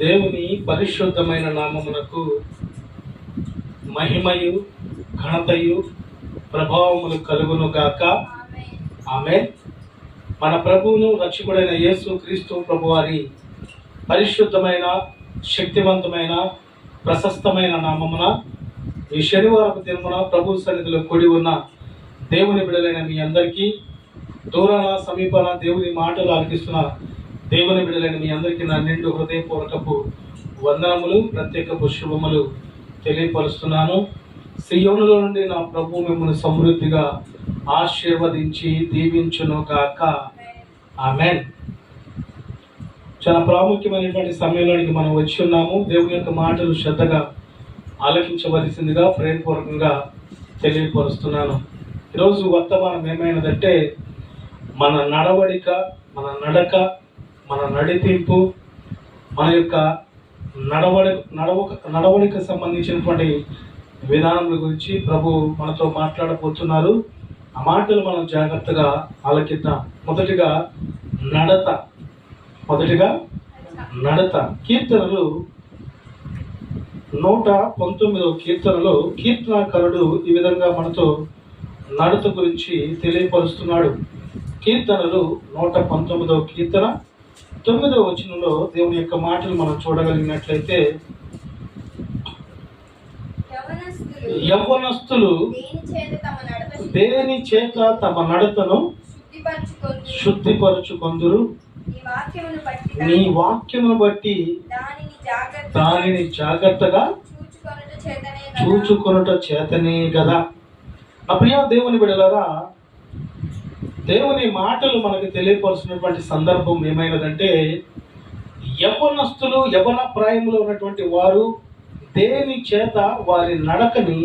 దేవుని పరిశుద్ధమైన నామమునకు మహిమయు ఘనతయు ప్రభావములు కలుగును గాక. ఆమె మన ప్రభువును రక్షకుడైన యేసు క్రీస్తు ప్రభువారి పరిశుద్ధమైన శక్తివంతమైన ప్రశస్తమైన నామమున ఈ శనివారపు దినమున ప్రభు సన్నిధిలో కూడి ఉన్న దేవుని బిడలైన మీ అందరికీ దూరాన సమీపాన దేవుని మాటలు ఆలకిస్తున్న దేవుని బిడ్డలైన మీ అందరికీ నా నిండు హృదయపూర్వకపు వందనములు ప్రత్యేకపు శుభములు తెలియపరుస్తున్నాను. సియోనులో నుండి నా ప్రభు మిమ్మల్ని సమృద్ధిగా ఆశీర్వదించి దీవించును కాక ఆమెన్. చాలా ప్రాముఖ్యమైనటువంటి సమయంలోనికి మనం వచ్చి ఉన్నాము. దేవుని యొక్క మాటలు శ్రద్ధగా ఆలకించవలసిందిగా ప్రేమపూర్వకంగా తెలియపరుస్తున్నాను. ఈరోజు వర్తమానం ఏమైనదంటే మన నడవడిక మన నడక మన నడిపింపు మన యొక్క నడవడి నడవక నడవడిక సంబంధించినటువంటి విధానముల గురించి ప్రభు మనతో మాట్లాడబోతున్నారు. ఆ మాటలు మనం జాగ్రత్తగా ఆలకిద్దాం. మొదటిగా నడత. మొదటిగా నడత. కీర్తనలు నూట పంతొమ్మిదవ కీర్తనలో కీర్తనాకరుడు ఈ విధంగా మనతో నడత గురించి తెలియపరుస్తున్నాడు. కీర్తనలు నూట పంతొమ్మిదవ కీర్తన తొమ్మిదవ వచనంలో దేవుని యొక్క మాటలు మనం చూడగలిగినట్లయితే యవ్వనస్తులు దేని చేత తమ నడతను శుద్ధిపరచుకొందురు. నీ వాక్యమును బట్టి దానిని జాగ్రత్త దానిని జాగ్రత్తగా చూచుకొనుట చేతనే కదా. ప్రియ దేవుని బిడలరా దేవుని మాటలు మనకు తెలియపరుస్తున్నటువంటి సందర్భం ఏమైనదంటే యవనస్తులు యవన ప్రాయంలో ఉన్నటువంటి వారు దేని చేత వారి నడకని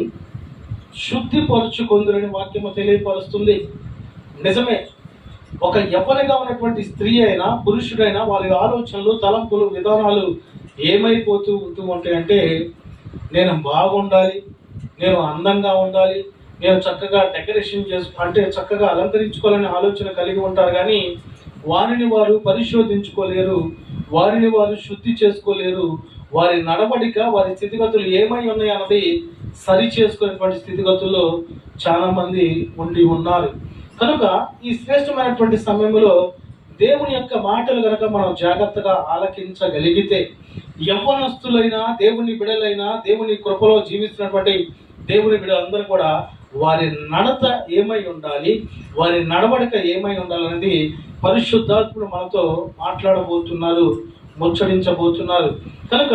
శుద్ధిపరుచుకొందురని వాక్యము తెలియపరుస్తుంది. నిజమే ఒక యవ్వనగా ఉన్నటువంటి స్త్రీ అయినా పురుషుడైనా వారి ఆలోచనలు తలంపులు విధానాలు ఏమైపోతూ ఉంటూ ఉంటాయంటే నేను బాగుండాలి నేను అందంగా ఉండాలి నేను చక్కగా డెకరేషన్ చేసు అంటే చక్కగా అలంకరించుకోవాలనే ఆలోచన కలిగి ఉంటారు కానీ వారిని వారు పరిశోధించుకోలేరు వారిని వారు శుద్ధి చేసుకోలేరు వారి నడవడిక వారి స్థితిగతులు ఏమై ఉన్నాయి అన్నది సరి చేసుకునేటువంటి స్థితిగతుల్లో చాలా మంది ఉండి ఉన్నారు. కనుక ఈ శ్రేష్టమైనటువంటి సమయంలో దేవుని యొక్క మాటలు కనుక మనం జాగ్రత్తగా ఆలకించగలిగితే యవ్వనస్తులైనా దేవుని బిడలైన దేవుని కృపలో జీవిస్తున్నటువంటి దేవుని బిడలందరూ కూడా వారి నడత ఏమై ఉండాలి? వారి నడవడిక ఏమై ఉండాలనేది పరిశుద్ధాత్ముడు మనతో మాట్లాడబోతున్నారు ముచ్చరించబోతున్నారు కనుక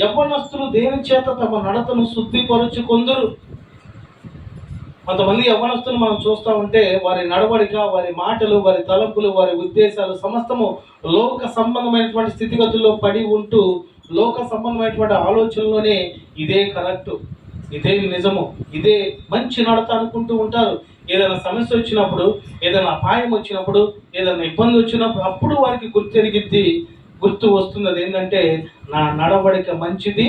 యవ్వనస్తులు దేని చేత తమ నడతను శుద్ధిపరుచుకొందరు? కొంతమంది యవ్వనస్తులు మనం చూస్తూ ఉంటే వారి నడవడిక వారి మాటలు వారి తలంపులు వారి ఉద్దేశాలు సమస్తము లోక సంబంధమైనటువంటి స్థితిగతుల్లో పడి ఉంటూ లోక సంబంధమైనటువంటి ఆలోచనలోనే ఇదే కరెక్టు. ఇదే నిజము. ఇదే మంచి నడత అనుకుంటూ ఉంటారు. ఏదైనా సమస్య వచ్చినప్పుడు ఏదైనా అపాయం వచ్చినప్పుడు ఏదైనా ఇబ్బంది వచ్చినప్పుడు అప్పుడు వారికి గుర్తెరిగిద్ది. గుర్తు వస్తుంది అది ఏంటంటే నా నడవడిక మంచిది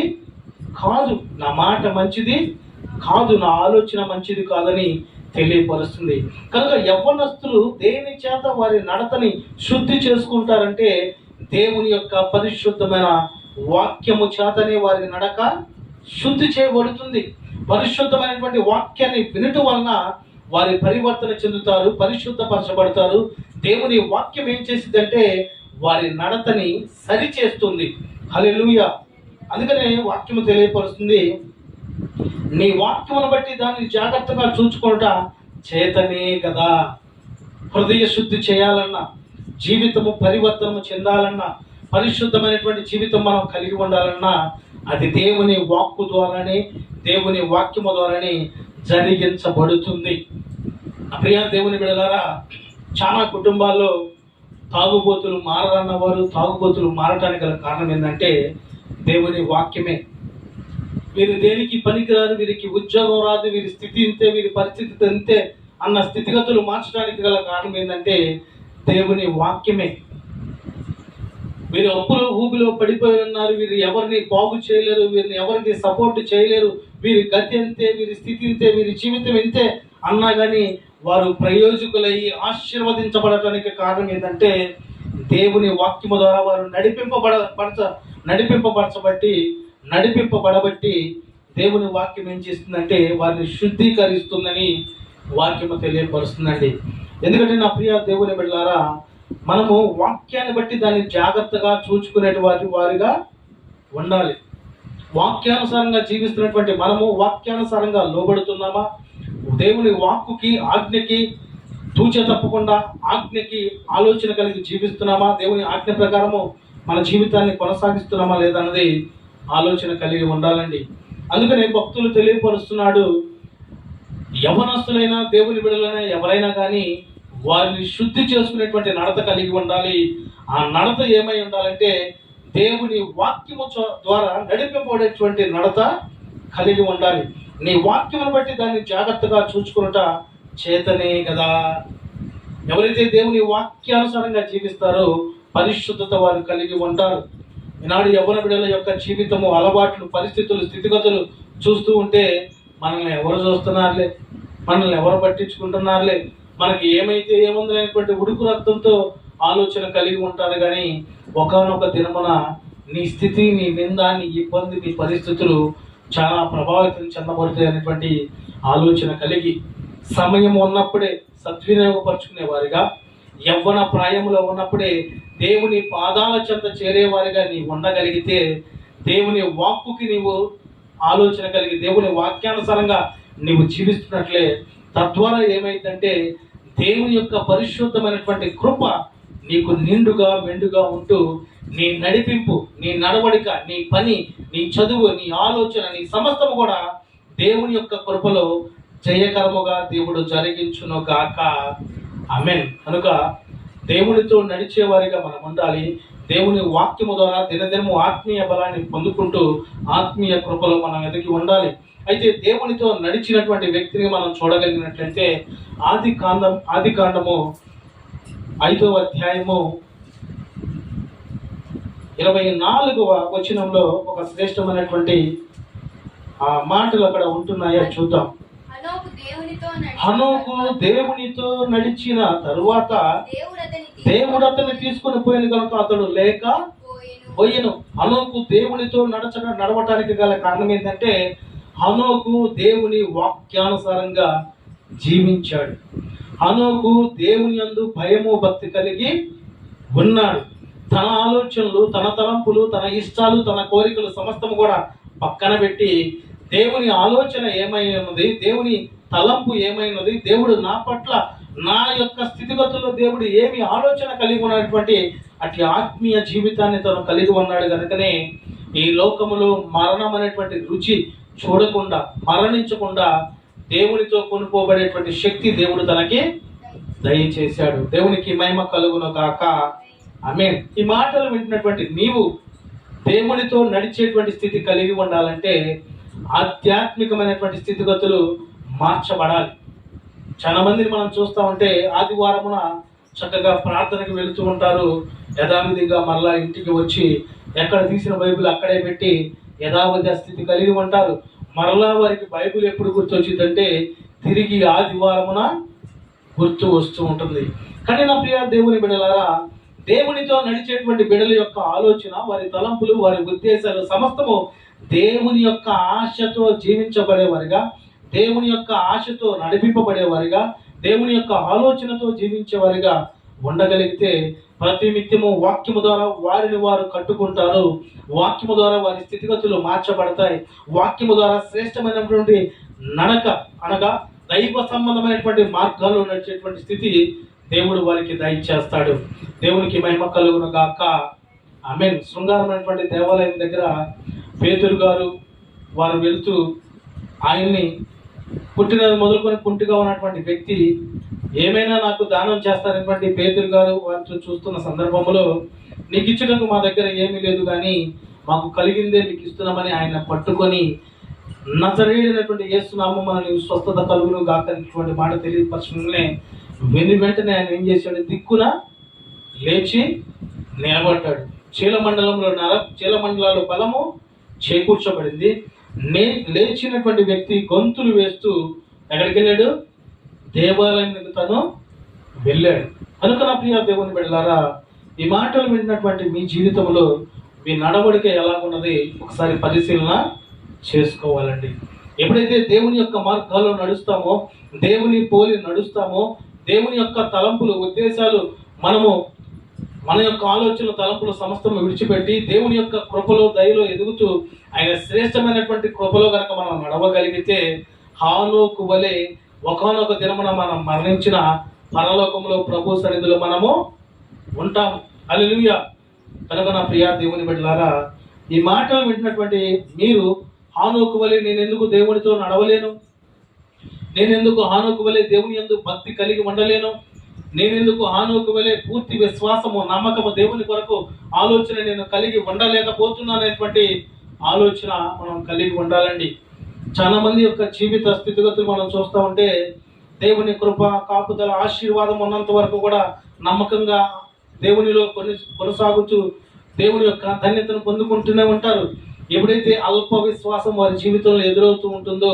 కాదు నా మాట మంచిది కాదు నా ఆలోచన మంచిది కాదని తెలియపరుస్తుంది. కనుక యవ్వనస్తులు దేని చేత వారి నడతని శుద్ధి చేసుకుంటారంటే దేవుని యొక్క పరిశుద్ధమైన వాక్యము చేతనే వారి నడక శుద్ధి చేయబడుతుంది. పరిశుద్ధమైనటువంటి వాక్యాన్ని వినటం వలన వారి పరివర్తన చెందుతారు పరిశుద్ధపరచబడతారు. దేవుని వాక్యం ఏం చేసిందంటే వారి నడతని సరి చేస్తుంది హల్లెలూయా. అందుకనే వాక్యము తెలియపరుస్తుంది. నీ వాక్యమును బట్టి దాన్ని జాగ్రత్తగా చూచుకుంటా చేతనే కదా హృదయ శుద్ధి చేయాలన్నా జీవితము పరివర్తనము చెందాలన్నా పరిశుద్ధమైనటువంటి జీవితం మనం కలిగి ఉండాలన్నా అది దేవుని వాక్కు ద్వారానే దేవుని వాక్యము ద్వారానే జరిగించబడుతుంది. నా ప్రియ దేవుని బిడలారా చాలా కుటుంబాల్లో తాగుబోతులు మారన్నవారు తాగుబోతులు మారటానికి గల కారణం ఏంటంటే దేవుని వాక్యమే. వీరు దేనికి పనికిరారు వీరికి ఉద్యోగం రాదు వీరి స్థితి ఇంతే వీరి పరిస్థితి అంతే అన్న స్థితిగతులు మార్చడానికి గల కారణం ఏంటంటే దేవుని వాక్యమే. మీరు అప్పులు ఊబిలో పడిపోయి ఉన్నారు వీరు ఎవరిని బాగు చేయలేరు వీరిని ఎవరికి సపోర్ట్ చేయలేరు వీరి గతి అంతే వీరి స్థితి ఇంతే వీరి జీవితం ఇంతే అన్నా కానీ వారు ప్రయోజకులయ్యి ఆశీర్వదించబడటానికి కారణం ఏంటంటే దేవుని వాక్యము ద్వారా వారు నడిపింపబడ పడత నడిపింపబరచబట్టి నడిపింపబడబట్టి దేవుని వాక్యం ఏం చేస్తుందంటే వారిని శుద్ధీకరిస్తుందని వాక్యము తెలియపరుస్తుందండి. ఎందుకంటే నా ప్రియ దేవుని బిడ్డారా మనము వాక్యాన్ని బట్టి దాన్ని జాగ్రత్తగా చూచుకునేటువంటి వారిగా ఉండాలి. వాక్యానుసారంగా జీవిస్తున్నటువంటి మనము వాక్యానుసారంగా లోబడుతున్నామా? దేవుని వాక్కుకి ఆజ్ఞకి తూచ తప్పకుండా ఆజ్ఞకి ఆలోచన కలిగి జీవిస్తున్నామా? దేవుని ఆజ్ఞ ప్రకారము మన జీవితాన్ని కొనసాగిస్తున్నామా లేదన్నది ఆలోచన కలిగి ఉండాలండి. అందుకనే భక్తులు తెలియపరుస్తున్నాడు యవనస్తులైనా దేవుని బిడలైనా ఎవరైనా కానీ వారిని శుద్ధి చేసుకునేటువంటి నడత కలిగి ఉండాలి. ఆ నడత ఏమై ఉండాలంటే దేవుని వాక్యము చ- ద్వారా నడిపింపబడేటువంటి నడత కలిగి ఉండాలి. నీ వాక్యమును బట్టి దాన్ని జాగ్రత్తగా చూసుకునుట చేతనే కదా ఎవరైతే దేవుని వాక్యానుసారంగా జీవిస్తారో పరిశుద్ధత వారు కలిగి ఉంటారు. ఈనాడు యవ్వన బిడ్డల యొక్క జీవితము అలవాట్లు పరిస్థితులు స్థితిగతులు చూస్తూ ఉంటే మనల్ని ఎవరు చూస్తున్నారులే? మనల్ని ఎవరు పట్టించుకుంటున్నారులే? మనకి ఏమైతే ఏముందనేటువంటి ఉడుకు రక్తంతో ఆలోచన కలిగి ఉంటారు కానీ ఒకనొక దినమున నీ స్థితి నీ నింద నీ ఇబ్బంది నీ పరిస్థితులు చాలా ప్రభావితం చెందబడతాయి అనేటువంటి ఆలోచన కలిగి సమయం ఉన్నప్పుడే సద్వినియోగపరుచుకునే వారిగా యవ్వన ప్రాయంలో ఉన్నప్పుడే దేవుని పాదాల చెంత చేరేవారిగా నీ ఉండగలిగితే దేవుని వాక్కుకి నీవు ఆలోచన కలిగి దేవుని వాక్యానుసారంగా నీవు జీవిస్తున్నట్లే. తద్వారా ఏమైందంటే దేవుని యొక్క పరిశుద్ధమైనటువంటి కృప నీకు నిండుగా మెండుగా ఉంటూ నీ నడిపింపు నీ నడవడిక నీ పని నీ చదువు నీ ఆలోచన నీ సమస్తము కూడా దేవుని యొక్క కృపలో జయకరముగా దేవుడు జరిగించును గాక అమెన్ కనుక దేవునితో నడిచేవారిగా మనం ఉండాలి. దేవుని వాక్యము ద్వారా దినదినము ఆత్మీయ బలాన్ని పొందుకుంటూ ఆత్మీయ కృపలో మనం ఎదిగి ఉండాలి. అయితే దేవునితో నడిచినటువంటి వ్యక్తిని మనం చూడగలిగినట్లయితే ఆది కాండం ఆది కాండము ఐదవ అధ్యాయము ఇరవై నాలుగవ వచనంలో ఒక శ్రేష్టమైనటువంటి ఆ మాటలు అక్కడ ఉంటున్నాయో చూద్దాం హనోకు దేవునితో నడిచి నడిచిన తరువాత దేవుడు అతని దేవుడు అతన్ని తీసుకొని పోయిన కనుక అతడు లేక పోయెను. హనోకు దేవునితో నడచక నడవటానికి గల కారణం ఏంటంటే హనోకు దేవుని వాక్యానుసారంగా జీవించాడు. హనోకు దేవుని యందు భయము భక్తి కలిగి ఉన్నాడు. తన ఆలోచనలు తన తలంపులు తన ఇష్టాలు తన కోరికలు సమస్తము కూడా పక్కన పెట్టి దేవుని ఆలోచన ఏమైనది దేవుని తలంపు ఏమైనది దేవుడు నా పట్ల నా యొక్క స్థితిగతుల్లో దేవుడు ఏమి ఆలోచన కలిగి ఉన్నటువంటి అటు ఆత్మీయ జీవితాన్ని తను కలిగి ఉన్నాడు కనుకనే ఈ లోకములో మరణం అనేటువంటి రుచి చూడకుండా మరణించకుండా దేవునితో కొనుక్కోబడేటువంటి శక్తి దేవుడు తనకి దయచేశాడు. దేవునికి మహిమ కలుగును కాక ఆమె ఈ మాటలు వింటున్నటువంటి నీవు దేవునితో నడిచేటువంటి స్థితి కలిగి ఉండాలంటే ఆధ్యాత్మికమైనటువంటి స్థితిగతులు మార్చబడాలి. చాలా మందిని మనం చూస్తూ ఉంటే ఆదివారమున చక్కగా ప్రార్థనకు వెళుతూ ఉంటారు. యథావిధిగా మరలా ఇంటికి వచ్చి ఎక్కడ తీసిన బైబిల్ అక్కడే పెట్టి యథావిధ స్థితి కలిగి ఉంటారు. మరలా వారికి బైబిల్ ఎప్పుడు గుర్తొచ్చిందంటే తిరిగి ఆదివారమున గుర్తు వస్తూ ఉంటుంది. కానీ నా ప్రియ దేవుని బిడలారా దేవునితో నడిచేటువంటి బిడల యొక్క ఆలోచన వారి తలంపులు వారి ఉద్దేశాలు సమస్తము దేవుని యొక్క ఆశతో జీవించబడేవారిగా దేవుని యొక్క ఆశతో నడిపింపబడేవారిగా దేవుని యొక్క ఆలోచనతో జీవించేవారిగా ఉండగలిగితే ప్రతి నిత్యము వాక్యము ద్వారా వారిని వారు కట్టుకుంటారు. వాక్యము ద్వారా వారి స్థితిగతులు మార్చబడతాయి. వాక్యము ద్వారా శ్రేష్టమైనటువంటి నడక అనగా దైవ సంబంధమైనటువంటి మార్గాలు నడిచేటువంటి స్థితి దేవుడు వారికి దయచేస్తాడు. దేవునికి మహిమ కలుగును గాక. ఆమె శృంగారమైనటువంటి దేవాలయం దగ్గర పేతురు గారు వారు వెళుతూ ఆయన్ని పుట్టినది మొదలుకొని కుంటిగా ఉన్నటువంటి వ్యక్తి ఏమైనా నాకు దానం చేస్తారనేటువంటి పేతులు గారు వారితో చూస్తున్న సందర్భంలో నీకు ఇచ్చినందుకు మా దగ్గర ఏమీ లేదు కానీ మాకు కలిగిందే మీకు ఇస్తున్నామని ఆయన పట్టుకొని నజరేడినటువంటి ఏస్తున్నాము మనల్ని స్వస్థత కలుగును గాకనేటువంటి మాట తెలియపరచగానే వెను వెంటనే ఆయన ఏం చేశాడు? దిక్కున లేచి నిలబడ్డాడు. చీలమండలంలో నర చీలమండలాలు బలము చేకూర్చబడింది. నే లేచినటువంటి వ్యక్తి గొంతులు వేస్తూ ఎక్కడికి వెళ్ళాడు దేవాలయం తను వెళ్ళాడు. కనుక నా ప్రియ దేవుని వెళ్ళారా ఈ మాటలు వింటున్నటువంటి మీ జీవితంలో మీ నడవడిక ఎలాగున్నది ఒకసారి పరిశీలన చేసుకోవాలండి. ఎప్పుడైతే దేవుని యొక్క మార్గాల్లో నడుస్తామో దేవుని పోలి నడుస్తామో దేవుని యొక్క తలంపులు ఉద్దేశాలు మనము మన యొక్క ఆలోచన తలంపులు సమస్తము విడిచిపెట్టి దేవుని యొక్క కృపలో దయలో ఎదుగుతూ ఆయన శ్రేష్టమైనటువంటి కృపలో కనుక మనం నడవగలిగితే హానోకు వలె ఒకనొక దినమున మనం మరణించిన పరలోకంలో ప్రభు సన్నిధిలో మనము ఉంటాం. అలెలుయ కనుక నా ప్రియా దేవుని బిడ్డలారా ఈ మాటలు వింటున్నటువంటి మీరు హానుకు వలె నేను ఎందుకు దేవునితో నడవలేను? నేను ఎందుకు వలె దేవుని ఎందుకు భక్తి కలిగి ఉండలేను? నేను ఎందుకు వలె పూర్తి విశ్వాసము నమ్మకము దేవుని కొరకు ఆలోచన నేను కలిగి ఉండలేకపోతున్నాను అనేటువంటి ఆలోచన మనం కలిగి ఉండాలండి. చాలా మంది యొక్క జీవిత స్థితిగతులు మనం చూస్తూ ఉంటే దేవుని కృప కాపుదల ఆశీర్వాదం ఉన్నంత వరకు కూడా నమ్మకంగా దేవునిలో కొన్ని కొనసాగుతూ దేవుని యొక్క ధన్యతను పొందుకుంటూనే ఉంటారు. ఎప్పుడైతే అల్ప విశ్వాసం వారి జీవితంలో ఎదురవుతూ ఉంటుందో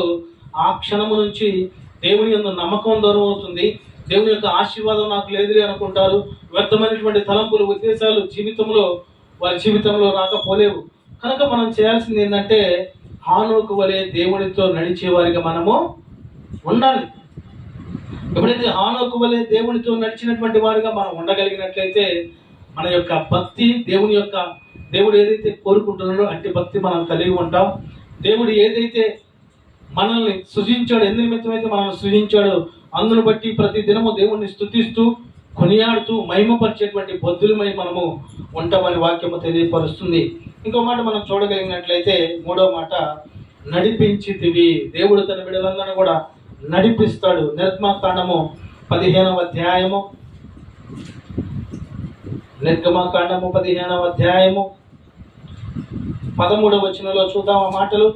ఆ క్షణము నుంచి దేవుని యొక్క నమ్మకం దూరం అవుతుంది దేవుని యొక్క ఆశీర్వాదం నాకు లేదులే అనుకుంటారు. వ్యర్థమైనటువంటి తలంపులు ఉద్దేశాలు జీవితంలో వారి జీవితంలో రాకపోలేవు. కనుక మనం చేయాల్సింది ఏంటంటే హానుకు వలె దేవునితో నడిచేవారిగా మనము ఉండాలి. ఎప్పుడైతే హానుకు వలె దేవునితో నడిచినటువంటి వారిగా మనం ఉండగలిగినట్లయితే మన యొక్క భక్తి దేవుని యొక్క దేవుడు ఏదైతే కోరుకుంటున్నాడో అట్టి భక్తి మనం కలిగి ఉంటాం. దేవుడు ఏదైతే మనల్ని సృజించాడు ఎందు నిమిత్తమైతే మనల్ని సృజించాడో అందును బట్టి ప్రతి దినము దేవుణ్ణి స్థుతిస్తూ కొనియాడుతూ మహిమపరిచేటువంటి బొద్దులమై మనము ఉంటామని వాక్యము తెలియపరుస్తుంది. ఇంకో మాట మనం చూడగలిగినట్లయితే మూడో మాట నడిపించితివి. దేవుడు తన బిడ్డలందరినీ కూడా నడిపిస్తాడు. నిర్మాకాండము పదిహేనవ అధ్యాయము. నిర్గమకాండము పదిహేనవ అధ్యాయము. పదమూడవ వచనంలో చూద్దాం ఆ మాటలు.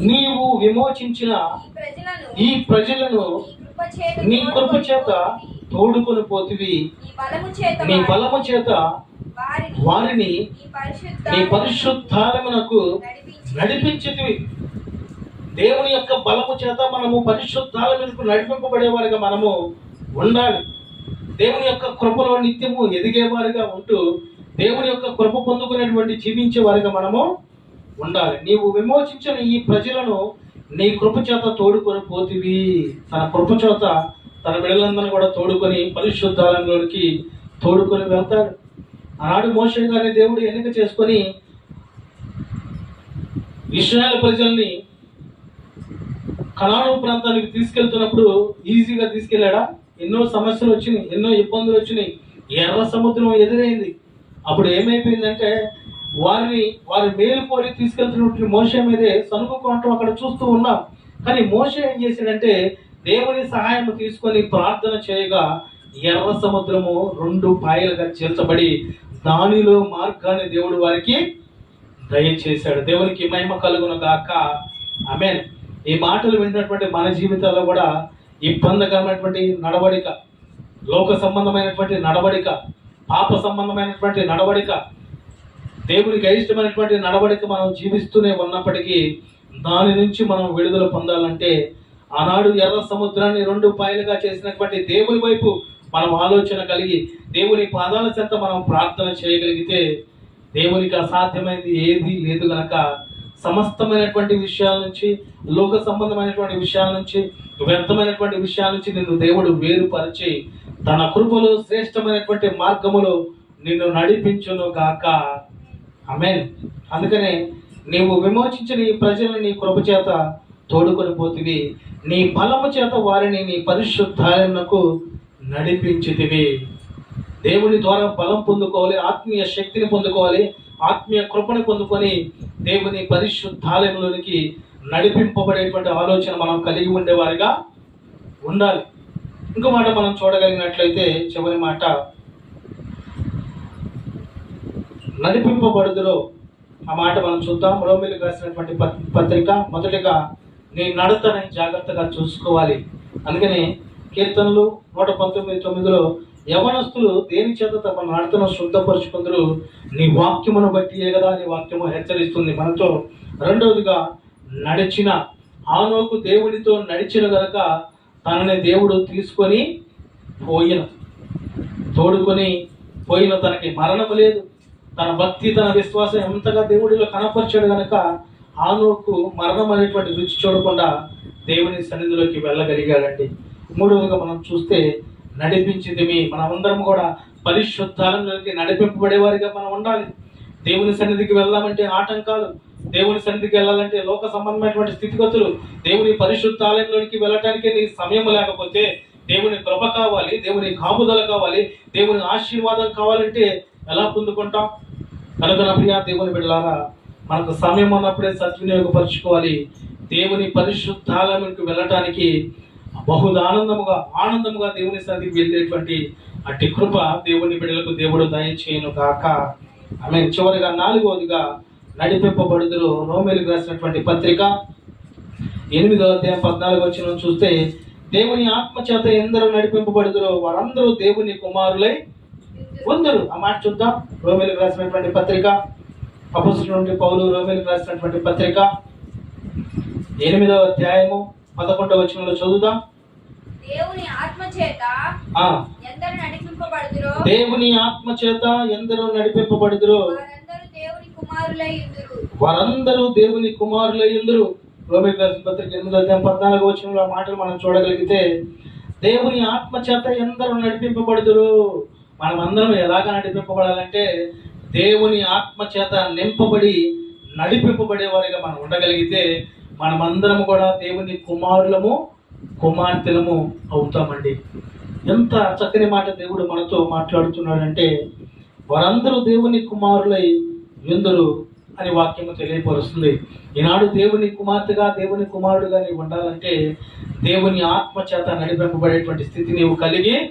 నీవు విమోచించిన ఈ ప్రజలను నీ కృప చేత తోడుకొని పోతివి. నీ బలము చేత వారిని- నీ పరిశుద్ధ నీ పరిశుద్ధాలమునకు నడిపించి నడిపించితివి. దేవుని యొక్క బలము చేత మనము పరిశుద్ధాలమునకు నడిపింపబడే వారిగా మనము ఉండాలి. దేవుని యొక్క కృపలో నిత్యము ఎదిగేవారిగా ఉంటూ దేవుని యొక్క కృప పొందుకునేటువంటి జీవించే వారిగా మనము ఉండాలి. నీవు విమోచించిన ఈ ప్రజలను నీ కృప చేత తోడుకొని పోతివి. తన కృప చేత తన బిడ్డలందరినీ కూడా తోడుకొని పరిశుద్ధాలయంలోనికి తోడుకొని వెళ్తాడు. ఆనాడు మోషే గారిని దేవుడు ఎన్నిక చేసుకొని ఇస్రాయల్ ప్రజల్ని కనాను ప్రాంతానికి తీసుకెళ్తున్నప్పుడు ఈజీగా తీసుకెళ్ళాడా? ఎన్నో సమస్యలు వచ్చినాయి ఎన్నో ఇబ్బందులు వచ్చినాయి. ఎర్ర సముద్రం ఎదురైంది. అప్పుడు ఏమైపోయిందంటే వారిని వారి మేలు కోరి తీసుకెళ్తున్నటువంటి మోస మీదే సనుగుకోవటం అక్కడ చూస్తూ ఉన్నాం. కానీ మోస ఏం చేశాడంటే దేవుని సహాయం తీసుకొని ప్రార్థన చేయగా ఎర్ర సముద్రము రెండు పాయలుగా చేర్చబడి దానిలో మార్గాన్ని దేవుడు వారికి దయచేశాడు. దేవునికి మహిమ కలుగును గాక. అమెన్ ఈ మాటలు విన్నటువంటి మన జీవితాల్లో కూడా ఇబ్బందికరమైనటువంటి నడవడిక లోక సంబంధమైనటువంటి నడవడిక పాప సంబంధమైనటువంటి నడవడిక దేవునికి అయిష్టమైనటువంటి నడవడిక మనం జీవిస్తూనే ఉన్నప్పటికీ దాని నుంచి మనం విడుదల పొందాలంటే ఆనాడు ఎర్ర సముద్రాన్ని రెండు పాయలుగా చేసినటువంటి దేవుని వైపు మనం ఆలోచన కలిగి దేవుని పాదాల చెంత మనం ప్రార్థన చేయగలిగితే దేవునికి అసాధ్యమైనది ఏది లేదు గనక సమస్తమైనటువంటి విషయాల నుంచి లోక సంబంధమైనటువంటి విషయాల నుంచి వ్యర్థమైనటువంటి విషయాల నుంచి నిన్ను దేవుడు వేరుపరిచి తన కృపలో శ్రేష్టమైనటువంటి మార్గములో నిన్ను నడిపించును గాక. అమెన్ అందుకనే నీవు విమోచించిన ఈ ప్రజలను నీ కృప చేత తోడుకొని పోతివి. నీ బలము చేత వారిని నీ పరిశుద్ధాలకు నడిపించితివి. దేవుని ద్వారా బలం పొందుకోవాలి ఆత్మీయ శక్తిని పొందుకోవాలి ఆత్మీయ కృపను పొందుకొని దేవుని పరిశుద్ధాలయంలోనికి నడిపింపబడేటువంటి ఆలోచన మనం కలిగి ఉండేవారిగా ఉండాలి. ఇంకో మాట మనం చూడగలిగినట్లయితే చివరి మాట నడిపింపబడుదులో ఆ మాట మనం చూద్దాం. రోమిలు రాసినటువంటి పత్రిక మొదటిగా నీ నడతని జాగ్రత్తగా చూసుకోవాలి. అందుకని కీర్తనలు నూట పంతొమ్మిది తొమ్మిదిలో యవనస్తులు దేని చేత తమ నడతను శుద్ధపరుచుకుందరు నీ వాక్యమును బట్టియే కదా నీ వాక్యము హెచ్చరిస్తుంది. మనతో రెండవదిగా నడిచిన ఆనోకు దేవుడితో నడిచిన గనక తనని దేవుడు తీసుకొని పోయిన తోడుకొని పోయిన తనకి మరణం లేదు. తన భక్తి తన విశ్వాసం ఎంతగా దేవుడిలో కనపరిచాడు కనుక ఆనోకు మరణం అనేటువంటి రుచి చూడకుండా దేవుని సన్నిధిలోకి వెళ్ళగలిగాడండి. మూడవదిగా మనం చూస్తే నడిపించింది మీ మనమందరం కూడా పరిశుద్ధాలంలోకి నడిపింపబడేవారిగా మనం ఉండాలి. దేవుని సన్నిధికి వెళ్ళామంటే ఆటంకాలు దేవుని సన్నిధికి వెళ్ళాలంటే లోక సంబంధమైనటువంటి స్థితిగతులు దేవుని పరిశుద్ధ ఆలయంలోకి వెళ్ళటానికి నీ సమయం లేకపోతే దేవుని కృప కావాలి దేవుని కాపుదల కావాలి దేవుని ఆశీర్వాదం కావాలంటే ఎలా పొందుకుంటాం? కనుక నా ప్రియ దేవుని బిడ్డలారా మనకు సమయం ఉన్నప్పుడే సద్వినియోగపరుచుకోవాలి. దేవుని పరిశుద్ధాలయంకి వెళ్ళటానికి బహుదానందముగా ఆనందముగా దేవుని సన్నిధికి వెళ్ళేటువంటి అట్టి కృప దేవుని బిడ్డలకు దేవుడు దయచేయను కాక ఆమె చివరిగా నాలుగవదిగా నడిపింపబడుదురు రోమేలు రాసినటువంటి పత్రిక ఎనిమిదో అధ్యాయం పద్నాలుగు వచ్చిన చూస్తే దేవుని ఆత్మ చేత ఎందరూ నడిపింపబడుదురో వారందరూ దేవుని కుమారులై ఉందరు ఆ మాట చూద్దాం. రోమేలకు రాసినటువంటి పత్రిక అపుస్తుల నుండి పౌలు రోమేలకు రాసినటువంటి పత్రిక. ఎనిమిదవ అధ్యాయము పదకొండవ వచనంలో చదువుదాం. దేవుని ఆత్మ చేత ఎందరు నడిపింపబడుదురో? దేవుని ఆత్మ చేత ఎందరూ నడిపింపబడుదురో? వారందరూ దేవుని కుమారులై రాసిన పత్రిక ఎనిమిదో అధ్యాయం పద్నాలుగు వచనంలో ఆ మాటలు మనం చూడగలిగితే దేవుని ఆత్మ చేత ఎందరూ నడిపింపబడుదురు? మనమందరం అందరం ఎలాగ నడిపింపబడాలంటే దేవుని ఆత్మ చేత నింపబడి నడిపింపబడే వారిగా మనం ఉండగలిగితే మనమందరం కూడా దేవుని కుమారులము కుమార్తెలము అవుతామండి. ఎంత చక్కని మాట దేవుడు మనతో మాట్లాడుతున్నాడంటే వారందరూ దేవుని కుమారులై ఎందురు? అని వాక్యము తెలియపరుస్తుంది. ఈనాడు దేవుని కుమార్తెగా దేవుని కుమారుడుగా నీవు ఉండాలంటే దేవుని ఆత్మ చేత నడిపింపబడేటువంటి స్థితి నీవు కలిగి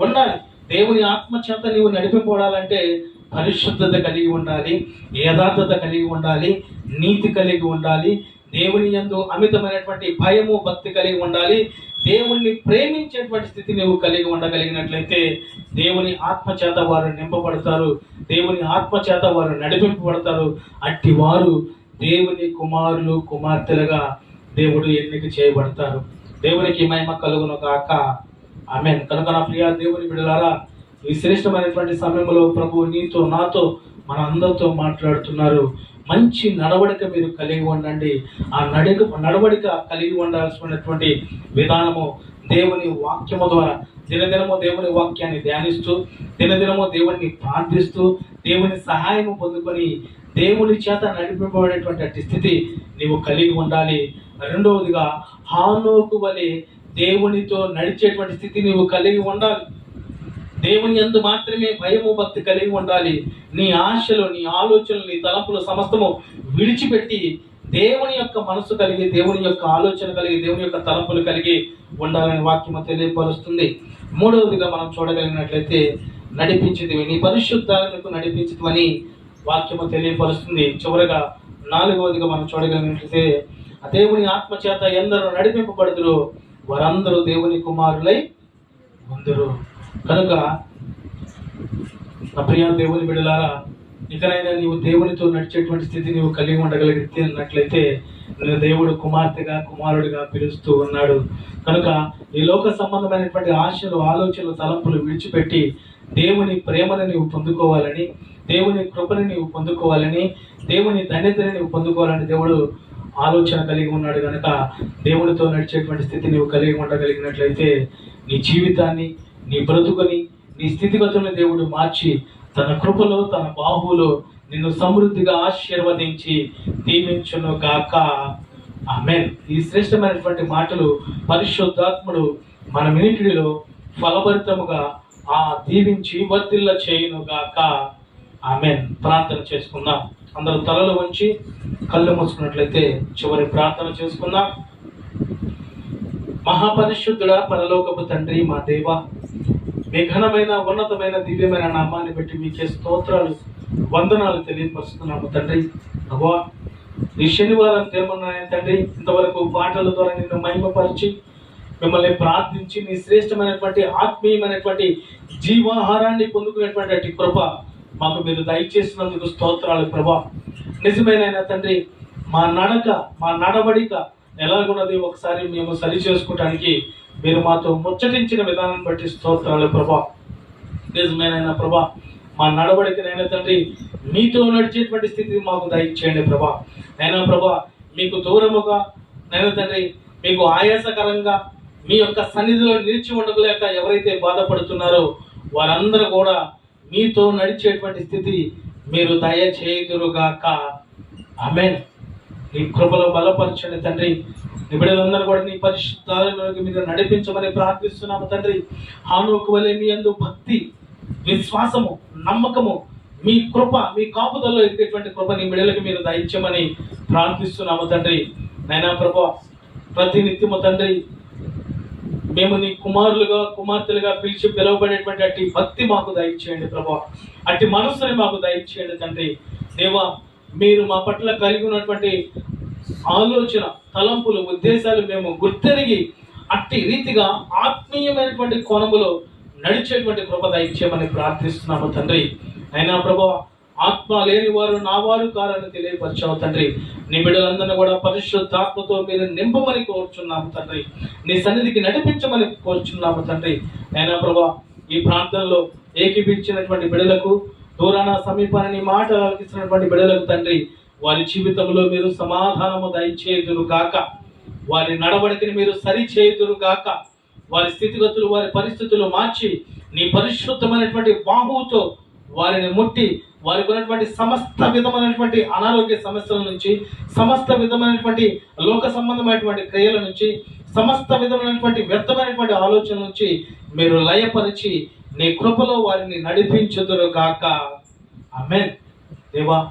ఉండాలి. దేవుని ఆత్మ చేత నీవు నడిపింపబడాలంటే పరిశుద్ధత కలిగి ఉండాలి యథార్థత కలిగి ఉండాలి నీతి కలిగి ఉండాలి దేవుని యందు అమితమైనటువంటి భయము భక్తి కలిగి ఉండాలి దేవుణ్ణి ప్రేమించేటువంటి స్థితి నువ్వు కలిగి ఉండగలిగినట్లయితే దేవుని ఆత్మచేత వారు నింపబడతారు దేవుని ఆత్మచేత వారు నడిపింపబడతారు. అట్టి వారు దేవుని కుమారులు కుమార్తెలుగా దేవుడు ఎన్నిక చేయబడతారు. దేవునికి మహిమ కలుగును కాక ఆమె కనుక నా ప్రియ దేవుని బిడలారా ఈ శ్రేష్టమైనటువంటి సమయంలో ప్రభు నీతో నాతో మన అందరితో మాట్లాడుతున్నారు. మంచి నడవడిక మీరు కలిగి ఉండండి. ఆ నడిక నడవడిక కలిగి ఉండాల్సినటువంటి విధానము దేవుని వాక్యము ద్వారా. దినదినము దేవుని వాక్యాన్ని ధ్యానిస్తూ దినదినము దేవుని ప్రార్థిస్తూ దేవుని సహాయం పొందుకొని దేవుని చేత నడిపింపబడేటువంటి స్థితి నీవు కలిగి ఉండాలి. రెండవదిగా హానోకు వలె దేవునితో నడిచేటువంటి స్థితి నీవు కలిగి ఉండాలి. దేవుని యందు మాత్రమే భయము భక్తి కలిగి ఉండాలి. నీ ఆశలు నీ ఆలోచనలు నీ తలంపులు సమస్తము విడిచిపెట్టి దేవుని యొక్క మనసు కలిగి దేవుని యొక్క ఆలోచన కలిగి దేవుని యొక్క తలంపులు కలిగి ఉండాలని వాక్యము తెలియపరుస్తుంది. మూడవదిగా మనం చూడగలిగినట్లయితే నడిపించదివి నీ పరిశుద్ధాలకు నడిపించదని వాక్యము తెలియపరుస్తుంది. చివరగా నాలుగవదిగా మనం చూడగలిగినట్లయితే ఆ దేవుని ఆత్మ చేత ఎందరో నడిపింపబడుదురు వారందరూ దేవుని కుమారులై ఉందరు. కనుక ప్రియ దేవుని బిడలారా ఇకనైనా నీవు దేవునితో నడిచేటువంటి స్థితి నీవు కలిగి ఉండగలిగినట్లయితే నేను దేవుడు కుమార్తెగా కుమారుడిగా పిలుస్తూ ఉన్నాడు. కనుక ఈ లోక సంబంధమైనటువంటి ఆశలు ఆలోచనలు తలంపులు విడిచిపెట్టి దేవుని ప్రేమను నీవు పొందుకోవాలని దేవుని కృపను నీవు పొందుకోవాలని దేవుని ధన్యతని నీవు పొందుకోవాలని దేవుడు ఆలోచన కలిగి ఉన్నాడు కనుక దేవునితో నడిచేటువంటి స్థితి నువ్వు కలిగి ఉండగలిగినట్లయితే నీ జీవితాన్ని నీ బ్రతుకుని నీ స్థితిగతులను దేవుడు మార్చి తన కృపలో తన బాహువులో నిన్ను సమృద్ధిగా ఆశీర్వదించి దీవించును గాక. ఆమెన్. ఈ శ్రేష్టమైనటువంటి మాటలు పరిశుద్ధాత్ముడు మన మినిటిలో ఫలభరితముగా ఆ దీవించి వర్తిల్ల చేయును గాక. ఆమె ప్రార్థన చేసుకుందాం. అందరూ తలలు వంచి కళ్ళు మూసుకున్నట్లయితే చివరి ప్రార్థన చేసుకుందాం. మహాపరిశుద్ధుడ పరలోకపు తండ్రి మా దేవ మీ ఘనమైన ఉన్నతమైన దివ్యమైన నామాన్ని బట్టి మీకే స్తోత్రాలు వందనాలు తెలియపరుస్తున్నాము తండ్రి. అవ్వా ఈ శనివారం తేమన్నాయని తండ్రి ఇంతవరకు పాటల ద్వారా నిన్ను మహిమపరిచి మిమ్మల్ని ప్రార్థించి నీ శ్రేష్టమైనటువంటి ఆత్మీయమైనటువంటి జీవాహారాన్ని పొందుకునేటువంటి కృప మాకు మీరు దయచేసినందుకు స్తోత్రాలు ప్రభా. నిజమైన తండ్రి మా నడక మా నడవడిక ఎలాగున్నది ఒకసారి మేము సరి చేసుకోవటానికి మీరు మాతో ముచ్చటించిన విధానం బట్టి స్తోత్రాలు ప్రభా. నిజమేనైనా ప్రభా మా నడవడికనైనా తండ్రి మీతో నడిచేటువంటి స్థితి మాకు దయచేయండి ప్రభా. నైనా ప్రభా మీకు దూరముగా నైనా తండ్రి మీకు ఆయాసకరంగా మీ యొక్క సన్నిధిలో నిలిచి ఉండలేక ఎవరైతే బాధపడుతున్నారో వారందరూ కూడా మీతో నడిచేటువంటి స్థితి మీరు దయచేయుదురుగాక. ఆమెన్. నీ కృపలో బలపరచండి తండ్రి. నీ బిడ్డలందరూ కూడా నీ పరిశుద్ధాలలోకి మీరు నడిపించమని ప్రార్థిస్తున్నాము తండ్రి. హానుకు వలె మీ అందు భక్తి విశ్వాసము నమ్మకము మీ కృప మీ కాపుదల్లో ఎదిగేటువంటి కృప నీ బిడ్డలకు మీరు దయచేయమని ప్రార్థిస్తున్నాము తండ్రి. నైనా ప్రభా ప్రతి నిత్యము తండ్రి మేము నీ కుమారులుగా కుమార్తెలుగా పిలిచి పిలువబడేటువంటి అట్టి భక్తి మాకు దయచేయండి ప్రభా. అట్టి మనస్సుని మాకు దయచేయండి తండ్రి. దేవా మీరు మా పట్ల కలిగి ఉన్నటువంటి ఆలోచన తలంపులు ఉద్దేశాలు మేము గుర్తెరిగి అట్టి రీతిగా ఆత్మీయమైనటువంటి కోణములో నడిచేటువంటి కృప దయచేయమని ప్రార్థిస్తున్నాము తండ్రి. అయినా ప్రభా ఆత్మ లేని వారు నా వారు కారని తెలియపరిచావు తండ్రి. నీ బిడ్డలందరినీ కూడా పరిశుద్ధాత్మతో మీరు నింపమని కోరుచున్నాము తండ్రి. నీ సన్నిధికి నడిపించమని కోరుచున్నాము తండ్రి. అయినా ప్రభా ఈ ప్రాంతంలో ఏకీపించినటువంటి బిడలకు దూరాన సమీపాన్ని మాట ఆలకిస్తున్నటువంటి బిడలకు తండ్రి వారి జీవితంలో మీరు సమాధానము దయచేయుదురు గాక. వారి నడవడికని మీరు సరిచేయుదురు కాక గాక. వారి స్థితిగతులు వారి పరిస్థితులు మార్చి నీ పరిశుద్ధమైనటువంటి బాహువుతో వారిని ముట్టి వారికి ఉన్నటువంటి సమస్త విధమైనటువంటి అనారోగ్య సమస్యల నుంచి సమస్త విధమైనటువంటి లోక సంబంధమైనటువంటి క్రియల నుంచి సమస్త విధమైనటువంటి వ్యర్థమైనటువంటి ఆలోచన నుంచి మీరు లయపరిచి నీ కృపలో వారిని నడిపించుదురు గాక. అమెన్ దేవా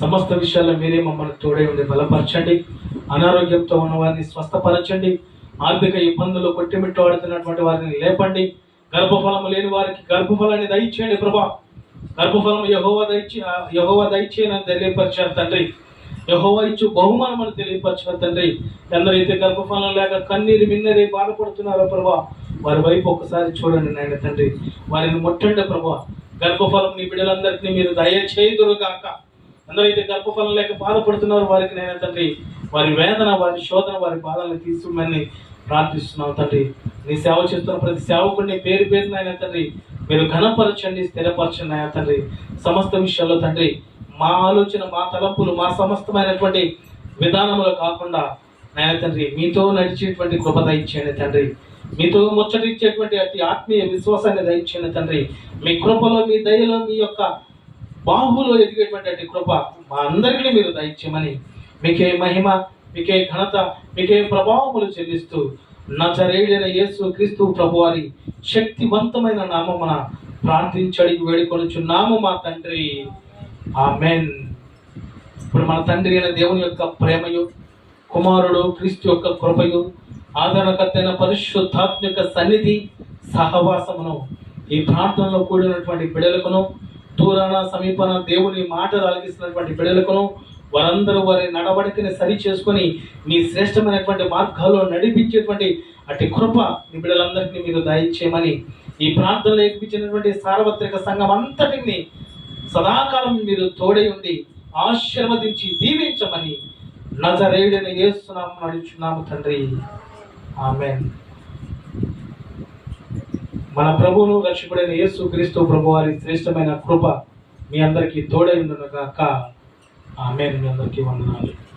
సమస్త విషయాల్లో మీరే మమ్మల్ని తోడే ఉండి బలపరచండి. అనారోగ్యంతో ఉన్న వారిని స్వస్థపరచండి. ఆర్థిక ఇబ్బందులు కొట్టిమిట్టాడుతున్నటువంటి వారిని లేపండి. గర్భఫలము లేని వారికి గర్భఫలాన్ని దయచేయండి ప్రభా. గర్భఫలం యహోవ దయచి యహోవ నన్ను తెలియపరిచారు తండ్రి. యహోవ ఇచ్చు బహుమానం అని తెలియపరిచారు తండ్రి. ఎందరైతే గర్భఫలం లేక కన్నీరు మిన్నరే బాధపడుతున్నారో ప్రభా వారి వైపు ఒకసారి చూడండి నాయన తండ్రి. వారిని ముట్టండి ప్రభా. గర్భఫలం నీ బిడ్డలందరికీ మీరు దయచేయుదురు కాక అందరైతే గర్భఫలం లేక బాధపడుతున్నారు వారికి నేను తండ్రి. వారి వేదన వారి శోధన వారి బాధలను తీసుకోమని ప్రార్థిస్తున్నాం తండ్రి. నీ సేవ చేస్తున్న ప్రతి సేవకుడిని పేరు పేరు నాయన తండ్రి. మీరు ఘనపరచండి స్థిరపరచండి నాయన తండ్రి. సమస్త విషయాల్లో తండ్రి మా ఆలోచన మా తలంపులు మా సమస్తమైనటువంటి విధానములు కాకుండా నాయన తండ్రి మీతో నడిచేటువంటి కృప దయచేయండి తండ్రి. మీతో ముచ్చటించేటువంటి అతి ఆత్మీయ విశ్వాసాన్ని దయచేయండి తండ్రి. మీ కృపలో మీ దయలో మీ యొక్క బాహులో ఎదిగేటువంటి కృప మా అందరికీ మీరు దయచేయమని మీకే మహిమ మీకే ఘనత మీకే ప్రభావములు చెల్లిస్తూ నచరేడైన యేసు క్రీస్తు ప్రభువారి శక్తివంతమైన నామమున ప్రార్థించడికి వేడుకొనుచున్నాము మా తండ్రి. ఆమెన్. ఇప్పుడు మన తండ్రి అయిన దేవుని యొక్క ప్రేమయు కుమారుడు క్రీస్తు యొక్క కృపయు ఆదరణకర్తైన పరిశుద్ధాత్మ యొక్క సన్నిధి సహవాసమును ఈ ప్రాంతంలో కూడినటువంటి బిడలకును దూరాన సమీపన దేవుని మాటలు ఆలకిస్తున్నటువంటి బిడలకును వారందరూ వారి నడవడికని సరి చేసుకొని మీ శ్రేష్టమైనటువంటి మార్గాల్లో నడిపించేటువంటి అటు కృప మీ బిడ్డలందరికీ మీరు దయచేయమని ఈ ప్రాంతంలో ఏర్పించినటువంటి సార్వత్రిక సంఘం అంతటిని సదాకాలం మీరు తోడై ఉండి ఆశీర్వదించి దీవించమని నజరేయుడని వేస్తున్నాము నడుచున్నాము తండ్రి. ఆమె మన ప్రభువును రక్షకుడైన యేసు క్రీస్తు ప్రభు వారి శ్రేష్టమైన కృప మీ అందరికీ తోడై ఉండును గాక ఆమెన్. అందరికీ వందనాలు.